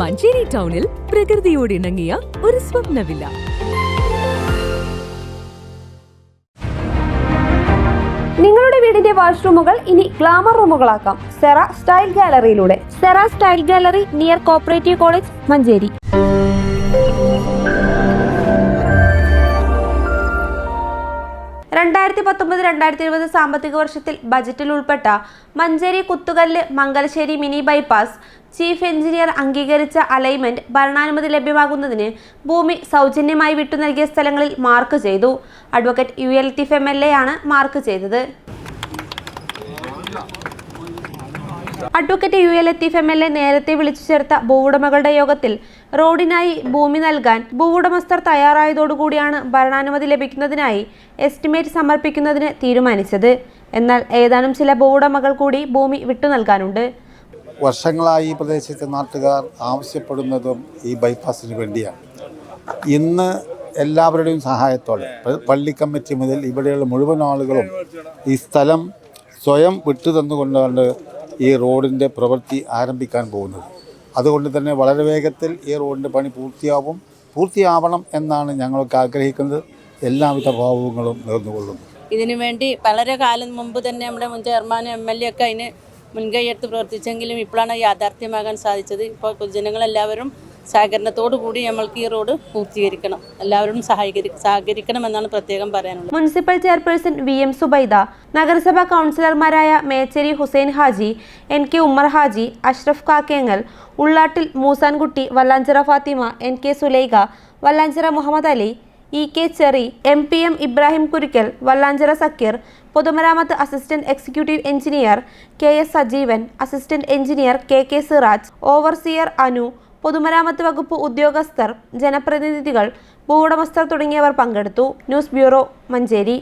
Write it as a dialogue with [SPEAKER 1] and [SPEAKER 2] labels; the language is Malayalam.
[SPEAKER 1] മഞ്ചേരി ടൗണിൽ പ്രകൃതിയോട് ഇണങ്ങിയ ഒരു സ്വപ്നവില്ല.
[SPEAKER 2] നിങ്ങളുടെ വീടിന്റെ വാഷ്റൂമുകൾ ഇനി ഗ്ലാമർ റൂമുകളാക്കാം. Cera style ഗാലറിയിലൂടെ. Zera style gallery near cooperative college Manjeri. രണ്ടായിരത്തി പത്തൊമ്പത് രണ്ടായിരത്തി ഇരുപത് സാമ്പത്തിക വർഷത്തിൽ ബജറ്റിൽ ഉൾപ്പെട്ട Manjeri Kuthukallu Mangalassery mini bypass chief engineer അംഗീകരിച്ച അലൈൻമെന്റ് ഭരണാനുമതി ലഭ്യമാകുന്നതിന് ഭൂമി സൗജന്യമായി വിട്ടു നൽകിയ സ്ഥലങ്ങളിൽ മാർക്ക് ചെയ്തു. അഡ്വക്കേറ്റ് യു എൽ ടിഫ് എം എൽ എ ആണ് മാർക്ക് ചെയ്തത്. Advocate U L Latheef M L A നേരത്തെ വിളിച്ചു ചേർത്ത ഭൂവുടമകളുടെ യോഗത്തിൽ റോഡിനായി ഭൂമി നൽകാൻ ഭൂവുടമസ്ഥർ തയ്യാറായതോടുകൂടിയാണ് ഭരണാനുമതി ലഭിക്കുന്നതിനായി എസ്റ്റിമേറ്റ് സമർപ്പിക്കുന്നതിന് തീരുമാനിച്ചത്. എന്നാൽ ഏതാനും ചില ഭൂവുടമകൾ കൂടി ഭൂമി വിട്ടു നൽകാനുണ്ട്.
[SPEAKER 3] വർഷങ്ങളായി ഈ പ്രദേശത്തെ നാട്ടുകാർ ആവശ്യപ്പെടുന്നതും ഈ ബൈപ്പാസിന് വേണ്ടിയാണ്. ഇന്ന് എല്ലാവരുടെയും സഹായത്തോടെ പള്ളി കമ്മിറ്റി മുതൽ ഇവിടെയുള്ള മുഴുവൻ ആളുകളും ഈ സ്ഥലം സ്വയം വിട്ടു തന്നുകൊണ്ടാണ് ഈ റോഡിന്റെ പ്രവൃത്തി ആരംഭിക്കാൻ പോകുന്നത്. അതുകൊണ്ട് തന്നെ വളരെ വേഗത്തിൽ ഈ റോഡിന്റെ പണി പൂർത്തിയാവും പൂർത്തിയാവണം എന്നാണ് ഞങ്ങൾക്ക് ആഗ്രഹിക്കുന്നത്. എല്ലാവിധ ഭാവങ്ങളും നേർന്നുകൊള്ളുന്നു.
[SPEAKER 4] ഇതിനു വേണ്ടി വളരെ കാലം മുമ്പ് തന്നെ നമ്മുടെ മുൻ ചെയർമാനും എം എൽ എ ഒക്കെ അതിന് മുൻകൈയെടുത്ത് പ്രവർത്തിച്ചെങ്കിലും ഇപ്പോഴാണ് യാഥാർത്ഥ്യമാകാൻ സാധിച്ചത്. ഇപ്പോൾ പൊതുജനങ്ങളെല്ലാവരും സഹകരണത്തോടു കൂടി നമ്മൾക്ക് ഈ റോഡ് പൂർത്തീകരിക്കണം. എല്ലാവരും സഹകരി സഹകരിക്കണമെന്നാണ് പ്രത്യേകം പറയാനുള്ളത്.
[SPEAKER 2] Municipal chairperson V M Zubaida നഗരസഭാ കൗൺസിലർമാരായ Mecheri Hussain Haji N K Ummer Haji Ashraf Kakkengal Ullattil Moosankutty Vallanchira Fathima N K Sulaikha Vallanchira Muhammad Ali E K Cheri M P M Ibrahim Kurikkal Vallanchira Sakeer പൊതുമരാമത്ത് assistant executive engineer K S Sajeevan assistant engineer K K Siraj overseer Anu പൊതുമരാമത്ത് വകുപ്പ് ഉദ്യോഗസ്ഥർ ജനപ്രതിനിധികൾ ഭൂവുടമസ്ഥർ തുടങ്ങിയവർ പങ്കെടുത്തു. News bureau Manjeri.